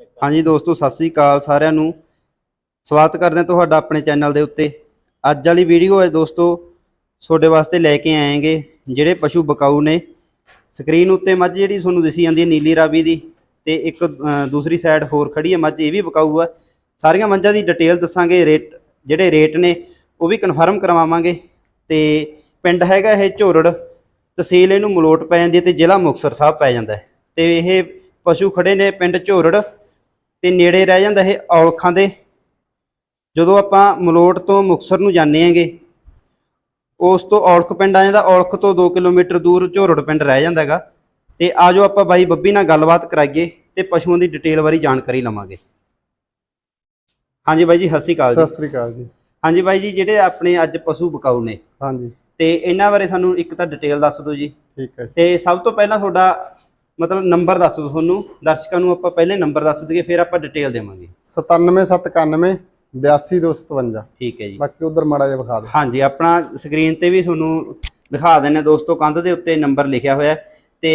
ਹਾਂਜੀ ਦੋਸਤੋ, ਸਤਿ ਸ੍ਰੀ ਅਕਾਲ ਸਾਰਿਆਂ ਨੂੰ। ਸਵਾਗਤ ਕਰਦੇ ਹਾਂ ਤੁਹਾਡਾ ਆਪਣੇ ਚੈਨਲ ਦੇ ਉੱਤੇ। ਅੱਜ ਵਾਲੀ ਵੀਡੀਓ ਹੈ ਦੋਸਤੋ, ਤੁਹਾਡੇ ਵਾਸਤੇ ਲੈ ਕੇ ਆਏਗੇ, ਜਿਹੜੇ ਪਸ਼ੂ ਬਕਾਊ ਨੇ। ਸਕਰੀਨ ਉੱਤੇ ਮੱਝ ਜਿਹੜੀ ਤੁਹਾਨੂੰ ਦਿਸੀ ਜਾਂਦੀ ਹੈ ਨੀਲੀ ਰਾਵੀ ਦੀ ਤੇ ਇੱਕ ਦੂਸਰੀ ਸਾਈਡ ਹੋਰ ਖੜੀ ਹੈ ਮੱਝ, ਇਹ ਵੀ ਬਕਾਊ ਆ। ਸਾਰੀਆਂ ਮੱਝਾਂ ਦੀ ਡਿਟੇਲ ਦੱਸਾਂਗੇ, ਰੇਟ, ਜਿਹੜੇ ਰੇਟ ਨੇ, ਉਹ ਵੀ ਕਨਫਰਮ ਕਰਵਾਵਾਂਗੇ। ਤੇ ਪਿੰਡ ਹੈਗਾ ਇਹ ਝੋਰੜ, ਤਹਿਸੀਲ ਇਹਨੂੰ ਮਲੋਟ ਪੈ ਜਾਂਦੀ ਹੈ ਤੇ ਜ਼ਿਲ੍ਹਾ ਮੁਕਤਸਰ ਸਾਹਿਬ ਪੈ ਜਾਂਦਾ ਹੈ। ਤੇ ਇਹ ਪਸ਼ੂ ਖੜੇ ਨੇ ਪਿੰਡ ਝੋਰੜ। ਤੇ ਨੇੜੇ ਰਹਿ ਜਾਂਦਾ ਇਹ ਔਲਖਾਂ ਦੇ। ਜਦੋਂ ਆਪਾਂ ਮਲੋਟ ਤੋਂ ਮੁਕਤਸਰ ਨੂੰ ਜਾਂਦੇ ਆਂਗੇ ਉਸ ਤੋਂ ਔਲਖ ਪਿੰਡ ਆ ਜਾਂਦਾ ਔਲਖ ਤੋਂ 2 ਕਿਲੋਮੀਟਰ ਦੂਰ ਝੋਰੜ ਪਿੰਡ ਰਹਿ ਜਾਂਦਾ ਹੈਗਾ। ਤੇ ਆਜੋ ਆਪਾਂ ਬਾਈ ਬੱਬੀ ਨਾਲ ਗੱਲਬਾਤ ਕਰਾਈਏ ਤੇ ਪਸ਼ੂਆਂ ਦੀ ਡਿਟੇਲ ਬਾਰੇ ਜਾਣਕਾਰੀ ਲਵਾਂਗੇ। ਹਾਂਜੀ ਬਾਈ ਜੀ ਸਤਿ ਸ਼੍ਰੀ ਅਕਾਲ ਜੀ। ਸਤਿ ਸ੍ਰੀ ਅਕਾਲ ਜੀ। ਹਾਂਜੀ ਬਾਈ ਜੀ ਜਿਹੜੇ ਆਪਣੇ ਅੱਜ ਪਸ਼ੂ ਬਕਾਊ ਨੇ ਹਾਂਜੀ। ਤੇ ਇਹਨਾਂ ਬਾਰੇ ਸਾਨੂੰ ਇੱਕ ਤਾਂ ਡਿਟੇਲ ਦੱਸ ਦਿਓ ਜੀ। ਠੀਕ ਹੈ। ਤੇ ਸਭ ਤੋਂ ਪਹਿਲਾਂ ਤੁਹਾਡਾ ਮਤਲਬ ਨੰਬਰ ਦੱਸ ਦਿਓ ਤੁਹਾਨੂੰ। ਦਰਸ਼ਕਾਂ ਨੂੰ ਆਪਾਂ ਪਹਿਲੇ ਨੰਬਰ ਦੱਸ ਦਈਏ ਫਿਰ ਆਪਾਂ ਡਿਟੇਲ ਦੇਵਾਂਗੇ। 97791 82257 ਠੀਕ ਹੈ ਜੀ। ਬਾਕੀ ਉਧਰ ਮਾੜਾ ਜਿਹਾ ਵਿਖਾ ਦਿਓ। ਹਾਂਜੀ ਆਪਣਾ ਸਕਰੀਨ ਤੇ ਵੀ ਤੁਹਾਨੂੰ ਦਿਖਾ ਦਿੰਨੇ ਦੋਸਤੋ ਕੰਧ ਦੇ ਉੱਤੇ ਨੰਬਰ ਲਿਖਿਆ ਹੋਇਆ। ਤੇ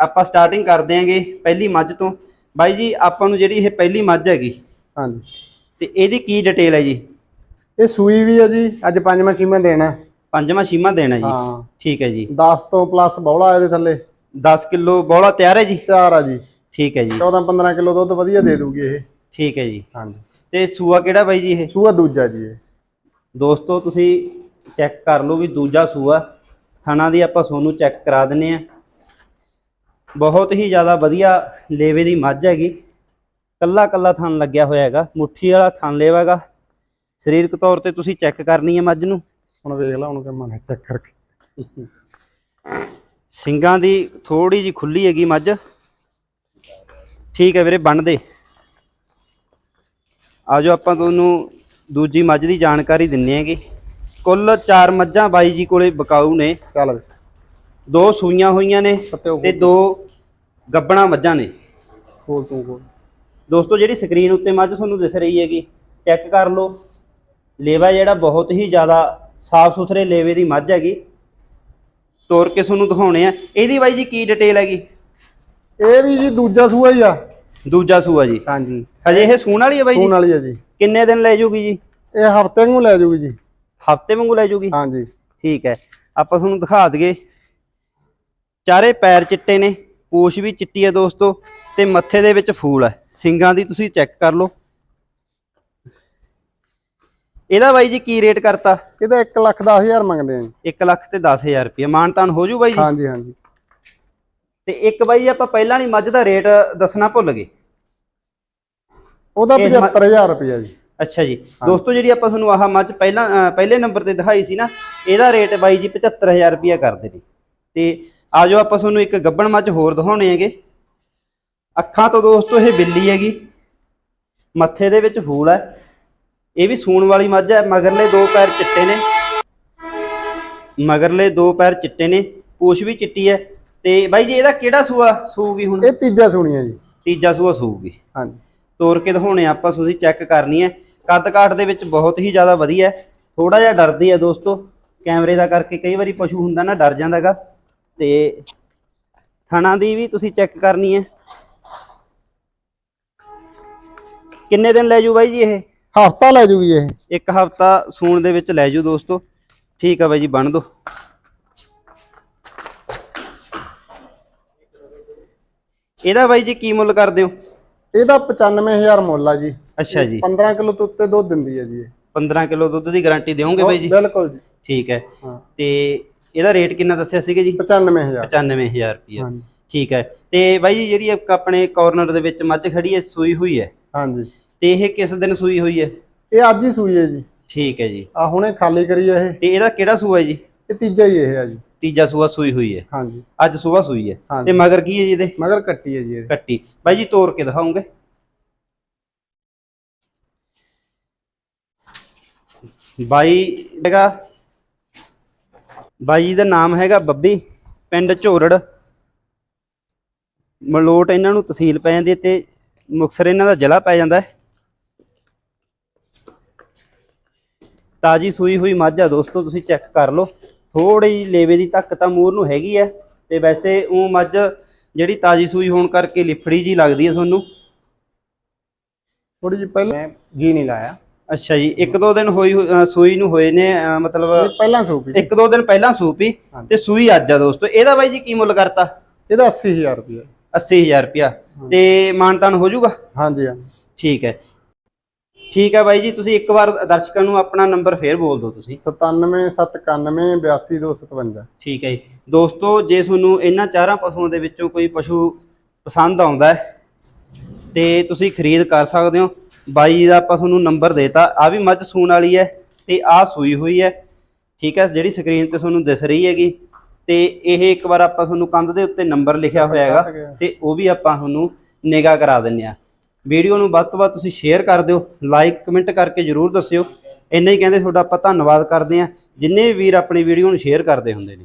ਆਪਾਂ ਸਟਾਰਟਿੰਗ ਕਰਦੇ ਆਂਗੇ ਪਹਿਲੀ ਮੱਝ ਤੋਂ। ਬਾਈ ਜੀ ਆਪਾਂ ਨੂੰ ਜਿਹੜੀ ਇਹ ਪਹਿਲੀ ਮੱਝ ਹੈਗੀ ਹਾਂਜੀ। ਤੇ ਇਹਦੀ ਕੀ ਡਿਟੇਲ ਹੈ ਜੀ? ਇਹ ਸੂਈ ਵੀ ਹੈ ਜੀ ਅੱਜ ਪੰਜਵਾਂ ਛੀਵਾਂ ਦੇਣਾ। ਪੰਜਵਾਂ ਛੀਮਾ ਦੇਣਾ ਜੀ। ਹਾਂ। ਠੀਕ ਹੈ ਜੀ। 10 ਤੋਂ ਪਲੱਸ ਬੌਲਾ ਇਹਦੇ ਥੱਲੇ। 10 ਕਿਲੋ ਬੋਲਾ ਤਿਆਰ ਹੈ ਜੀ? ਤਿਆਰ ਆ ਜੀ। ਠੀਕ ਹੈ ਜੀ। 14 15 ਕਿਲੋ ਦੁੱਧ ਵਧੀਆ ਦੇ ਦੂਗੀ ਇਹ। ਠੀਕ ਹੈ ਜੀ। ਹਾਂਜੀ। ਤੇ ਸੂਆ ਕਿਹੜਾ ਬਾਈ ਜੀ ਇਹ? ਸੂਆ ਦੂਜਾ ਜੀ ਇਹ। ਦੋਸਤੋ ਤੁਸੀਂ ਚੈੱਕ ਕਰ ਲਓ ਵੀ ਦੂਜਾ ਸੂਆ। ਥਣਾ ਦੀ ਆਪਾਂ ਸੋਨੂੰ ਚੈੱਕ ਕਰਾ ਦਿੰਨੇ ਆ। ਬਹੁਤ ਹੀ ਜ਼ਿਆਦਾ ਵਧੀਆ ਲੇਵੇ ਦੀ ਮੱਝ ਹੈਗੀ। ਕੱਲਾ ਕੱਲਾ ਥਣ ਲੱਗਿਆ ਹੋਇਆ ਹੈਗਾ। ਮੁੱਠੀ ਵਾਲਾ ਥਣ ਲੇਵਾ ਹੈਗਾ। ਸਰੀਰਕ ਤੌਰ ਤੇ ਤੁਸੀਂ ਚੈੱਕ ਕਰਨੀ ਹੈ ਮੱਝ ਨੂੰ। ਹੁਣ ਵੇਖ ਲਾ ਹੁਣ ਕਿ ਮਨ ਚੈੱਕ ਕਰਕੇ। ਸਿੰਗਾਂ ਦੀ ਥੋੜੀ ਜੀ ਖੁੱਲੀ ਹੈਗੀ ਮੱਝ। ਠੀਕ ਹੈ ਵੀਰੇ ਬੰਨ ਦੇ। ਆਜੋ ਆਪਾਂ ਤੁਹਾਨੂੰ ਦੂਜੀ ਮੱਝ ਦੀ ਜਾਣਕਾਰੀ ਦਿੰਨੇ ਹੈਗੇ। ਕੁੱਲ ਚਾਰ ਮੱਝਾਂ ਬਾਈ ਜੀ ਕੋਲੇ ਬਕਾਊ ਨੇ। ਚੱਲ ਦੋ ਸੂਈਆਂ ਹੋਈਆਂ ਨੇ ਤੇ ਦੋ ਗੱਬਣਾ ਮੱਝਾਂ ਨੇ। ਖੋਲ ਤੂੰ ਖੋਲ ਦੋਸਤੋ ਜਿਹੜੀ ਸਕਰੀਨ ਉੱਤੇ ਮੱਝ ਤੁਹਾਨੂੰ ਦਿਸ ਰਹੀ ਹੈਗੀ ਚੈੱਕ ਕਰ ਲਓ। ਲੇਵਾ ਜਿਹੜਾ ਬਹੁਤ ਹੀ ਜ਼ਿਆਦਾ ਸਾਫ਼ ਸੁਥਰੇ ਲੇਵੇ ਦੀ ਮੱਝ ਹੈਗੀ। ਤੋਰ ਕੇ ਤੁਹਾਨੂੰ ਦਿਖਾਉਣੇ ਆ। ਇਹਦੀ ਬਾਈ ਜੀ ਕੀ ਡਿਟੇਲ ਹੈਗੀ? ਇਹ ਵੀ ਜੀ ਦੂਜਾ ਸੂਆ ਹੀ ਆ। ਦੂਜਾ ਸੂਆ ਜੀ। ਹਾਂਜੀ। ਹਜੇ ਇਹ ਸੂਣ ਵਾਲੀ ਹੈ ਬਾਈ ਸੂਣ ਜੀ ਵਾਲੀ ਆ ਜੀ। ਕਿੰਨੇ ਦਿਨ ਲੈ ਜੂਗੀ ਜੀ? ਇਹ ਹਫ਼ਤੇ ਨੂੰ ਲੈ ਜਾਊਗੀ ਜੀ। ਹਫ਼ਤੇ ਵਾਂਗੂ ਲੈ ਜੂਗੀ? ਹਾਂਜੀ। ਠੀਕ ਹੈ। ਆਪਾਂ ਤੁਹਾਨੂੰ ਦਿਖਾ ਦਈਏ। ਚਾਰੇ ਪੈਰ ਚਿੱਟੇ ਨੇ ਪੂਛ ਵੀ ਚਿੱਟੀ ਹੈ ਦੋਸਤੋ ਤੇ ਮੱਥੇ ਦੇ ਵਿੱਚ ਫੂਲ ਹੈ ਸਿੰਗਾਂ ਦੀ ਤੁਸੀਂ ਚੈੱਕ ਕਰ ਲਓ। ਇਹਦਾ ਬਾਈ ਜੀ ਕੀ ਰੇਟ ਕਰਤਾ? ਇਹਦਾ 1 ਲੱਖ 10 ਹਜ਼ਾਰ ਮੰਗਦੇ ਆ ਜੀ। 1 ਲੱਖ ਤੇ 10000 ਰੁਪਏ ਮਾਨਤਾਨ ਹੋ ਜੂ ਬਾਈ ਜੀ? ਹਾਂਜੀ ਹਾਂਜੀ। ਤੇ ਇੱਕ ਬਾਈ ਆਪਾਂ ਪਹਿਲਾਂ ਨਹੀਂ ਮੱਝ ਦਾ ਰੇਟ ਦੱਸਣਾ ਭੁੱਲ ਗਏ। ਉਹਦਾ ਇਸ ਮਾ- 75000 ਰੁਪਇਆ ਜੀ। ਅੱਛਾ ਜੀ। ਦੋਸਤੋ ਜਿਹੜੀ ਆਪਾਂ ਤੁਹਾਨੂੰ ਆਹ ਮੱਝ ਪਹਿਲਾਂ ਪਹਿਲੇ ਨੰਬਰ ਤੇ ਦਿਖਾਈ ਸੀ ਨਾ ਇਹਦਾ ਰੇਟ ਬਾਈ ਜੀ 75000 ਰੁਪਇਆ ਕਰਦੇ ਨੇ। ਤੇ ਆਜੋ ਆਪਾਂ ਤੁਹਾਨੂੰ ਇੱਕ ਗੱਬਣ ਮੱਝ ਹੋਰ ਦਿਖਾਉਣੇ ਹੈਗੇ। ਅੱਖਾਂ ਤੋਂ ਦੋਸਤੋ ਇਹ ਬਿੱਲੀ ਹੈਗੀ। ਮੱਥੇ ਦੇ ਵਿੱਚ ਫੂਲ ਹੈ। ਇਹ ਵੀ ਸੂਣ ਵਾਲੀ ਮੱਝ ਹੈ ਮਗਰਲੇ ਦੋ ਪੈਰ ਚਿੱਟੇ ਨੇ। ਮਗਰਲੇ ਦੋ ਪੈਰ ਚਿੱਟੇ ਨੇ ਪੂਛ ਵੀ ਚਿੱਟੀ ਹੈ। ਤੇ ਬਾਈ ਜੀ ਇਹਦਾ ਕਿਹੜਾ ਸੂਆ ਸੂਗੀ ਹੁਣ? ਇਹ ਤੀਜਾ ਸੁਣੀ ਹੈ ਜੀ। ਤੀਜਾ ਸੂਆ ਸੂਗੀ ਹਾਂਜੀ। ਤੋਰ ਕੇ ਦਿਖਾਉਣੇ ਆਪਾਂ ਤੁਸੀਂ ਚੈੱਕ ਕਰਨੀ ਹੈ। ਕੱਦ ਕਾਠ ਦੇ ਵਿੱਚ ਬਹੁਤ ਹੀ ਜ਼ਿਆਦਾ ਵਧੀਆ ਹੈ। ਥੋੜਾ ਜਿਹਾ ਡਰਦੀ ਹੈ ਦੋਸਤੋ। ਕੈਮਰੇ ਦਾ ਕਰਕੇ ਕਈ ਵਾਰੀ ਪਸ਼ੂ ਹੁੰਦਾ ਨਾ ਡਰ ਜਾਂਦਾਗਾ। ਤੇ ਥਣਾ ਦੀ ਵੀ ਤੁਸੀਂ ਚੈੱਕ ਕਰਨੀ ਹੈ। ਕਿੰਨੇ ਦਿਨ ਲੈ ਜੂ ਬਾਈ ਜੀ ਇਹ? ਹਫਤਾ ਲੈ ਜੂਗੀ ਇਹ? ਇੱਕ ਹਫਤਾ ਸੂਣ ਦੇ ਵਿੱਚ ਲੈ ਜੂ ਦੋਸਤੋ। ਠੀਕ ਆ ਬਾਈ ਜੀ ਬਣ ਦੋ। ਇਹਦਾ ਬਾਈ ਜੀ ਕੀ ਮੁੱਲ ਕਰਦੇ ਹੋ? ਇਹਦਾ 95000 ਮੁੱਲ ਆ ਜੀ। ਅੱਛਾ ਜੀ। 15 ਕਿਲੋ ਤੋਂ ਉੱਤੇ ਦੁੱਧ ਦਿੰਦੀ ਹੈ ਜੀ ਇਹ। 15 ਕਿਲੋ ਦੁੱਧ ਦੀ ਗਾਰੰਟੀ ਦਿਓਗੇ ਬਾਈ ਜੀ? ਬਿਲਕੁਲ ਜੀ। ਠੀਕ ਹੈ। ਤੇ ਇਹਦਾ ਰੇਟ ਕਿੰਨਾ ਦੱਸਿਆ ਸੀਗਾ ਜੀ? 95000 95000 ਰੁਪਏ ਠੀਕ ਹੈ। ਤੇ ਬਾਈ ਜੀ ਜਿਹੜੀ ਆਪਣੇ ਕਾਰਨਰ ਦੇ ਵਿੱਚ ਮੱਝ ਖੜੀ ਹੈ ਸੂਈ ਹੋਈ ਹੈ? ਹਾਂਜੀ। ਤੇ ਇਹ ਕਿਸ ਦਿਨ ਸੂਈ ਹੋਈ ਹੈ? ਇਹ ਅੱਜ ਹੀ ਸੂਈ ਹੈ ਜੀ। ਠੀਕ ਹੈ ਜੀ। ਆ ਹੁਣੇ ਖਾਲੀ ਕਰੀ ਹੈ ਇਹ। ਤੇ ਇਹਦਾ ਕਿਹੜਾ ਸੂਆ ਹੈ ਜੀ? ਇਹ ਤੀਜਾ ਹੀ ਇਹ ਆ ਜੀ। ਤੀਜਾ ਸੂਆ ਸੂਈ ਹੋਈ ਹੈ। ਹਾਂਜੀ। ਅੱਜ ਸਵੇਰ ਸੂਈ ਹੈ। ਹਾਂਜੀ। ਤੇ ਮਗਰ ਕੀ ਹੈ ਜੀ ਇਹਦੇ? ਮਗਰ ਕੱਟੀ ਹੈ ਜੀ ਇਹ। ਕੱਟੀ। ਬਾਈ ਜੀ ਤੋੜ ਕੇ ਦਿਖਾਉਂਗੇ ਬਾਈ ਹੈਗਾ ਬਾਈ ਜੀ ਦਾ ਨਾਮ ਹੈਗਾ ਬੱਬੀ ਪਿੰਡ ਝੋਰੜ। ਮਲੋਟ ਇਹਨਾਂ ਨੂੰ ਤਹਿਸੀਲ ਪੈ ਜਾਂਦੀ ਹੈ ਤੇ ਮੁਕਤਸਰ ਇਹਨਾਂ ਦਾ ਜ਼ਿਲ੍ਹਾ ਪੈ ਜਾਂਦਾ ਹੈ। ਤਾਜੀ ਸੂਈ ਹੋਈ ਮੱਝ ਆ ਦੋਸਤੋ ਤੁਸੀਂ ਚੈੱਕ ਕਰ ਲਓ। ਥੋੜੀ ਲੇਵੇ ਦੀ ਧੱਕ ਤਾਂ ਮੂਰ ਨੂੰ ਹੈਗੀ ਹੈ। ਤੇ ਵੈਸੇ ਉਹ ਮੱਝ ਜਿਹੜੀ ਤਾਜੀ ਸੂਈ ਹੋਣ ਕਰਕੇ ਲਿਫੜੀ ਜੀ ਲੱਗਦੀ ਹੈ ਤੁਹਾਨੂੰ। ਥੋੜੀ ਜਿਹੀ ਪਹਿਲਾਂ ਜੀ ਨਹੀਂ ਲਾਇਆ। ਅੱਛਾ ਜੀ ਇੱਕ ਦੋ ਦਿਨ ਹੋਈ ਸੂਈ ਨੂੰ ਹੋਏ ਨੇ ਮਤਲਬ ਪਹਿਲਾਂ ਸੂਪ ਇੱਕ ਦੋ ਦਿਨ ਪਹਿਲਾਂ ਸੂਪੀ। ਤੇ ਸੂਈ ਅੱਜ ਆ ਦੋਸਤੋ। ਇਹਦਾ ਬਾਈ ਜੀ ਕੀ ਮੁੱਲ ਕਰਤਾ? ਇਹਦਾ 80000 ਰੁਪਏ 80000 ਰੁਪਿਆ ਤੇ ਮਾਨਤਾਨ ਹੋ ਜਾਊਗਾ? ਹਾਂਜੀ ਹਾਂਜੀ। ਠੀਕ ਹੈ। ਠੀਕ ਹੈ ਬਾਈ ਜੀ ਤੁਸੀਂ ਇੱਕ ਵਾਰ ਦਰਸ਼ਕਾਂ ਨੂੰ ਆਪਣਾ ਨੰਬਰ ਫੇਰ ਬੋਲ ਦਿਓ ਤੁਸੀਂ। 9791 82257 ਠੀਕ ਹੈ ਜੀ। ਦੋਸਤੋ ਜੇ ਤੁਹਾਨੂੰ ਇਹਨਾਂ ਚਾਰਾਂ ਪਸ਼ੂਆਂ ਦੇ ਵਿੱਚੋਂ ਕੋਈ ਪਸ਼ੂ ਪਸੰਦ ਆਉਂਦਾ ਹੈ ਤੇ ਤੁਸੀਂ ਖਰੀਦ ਕਰ ਸਕਦੇ ਹੋ। ਬਾਈ ਦਾ ਆਪਾਂ ਤੁਹਾਨੂੰ ਨੰਬਰ ਦੇਤਾ। ਆ ਵੀ ਮੱਝ ਸੂਣ ਵਾਲੀ ਹੈ ਤੇ ਆ ਸੂਈ ਹੋਈ ਹੈ। ਠੀਕ ਹੈ ਜਿਹੜੀ ਸਕਰੀਨ ਤੇ ਤੁਹਾਨੂੰ ਦਿਸ ਰਹੀ ਹੈਗੀ। ਤੇ ਇਹ ਇੱਕ ਵਾਰ ਆਪਾਂ ਤੁਹਾਨੂੰ ਕੰਧ ਦੇ ਉੱਤੇ ਨੰਬਰ ਲਿਖਿਆ ਹੋਇਆ ਹੈਗਾ ਤੇ ਉਹ ਵੀ ਆਪਾਂ ਤੁਹਾਨੂੰ ਨਿਗਾਹ ਕਰਾ ਦਿੰਨੇ ਆ ਵੀਡੀਓ ਨੂੰ ਵੱਧ ਤੋਂ ਵੱਧ ਤੁਸੀਂ ਸ਼ੇਅਰ ਕਰ ਦਿਓ ਲਾਈਕ ਕਮੈਂਟ ਕਰਕੇ ਜਰੂਰ ਦੱਸਿਓ। ਇੰਨਾ ਹੀ ਕਹਿੰਦੇ ਤੁਹਾਡਾ ਆਪਾਂ ਧੰਨਵਾਦ ਕਰਦੇ ਆ ਜਿੰਨੇ ਵੀ ਵੀਰ ਆਪਣੀ ਵੀਡੀਓ ਨੂੰ ਸ਼ੇਅਰ ਕਰਦੇ ਹੁੰਦੇ ਨੇ।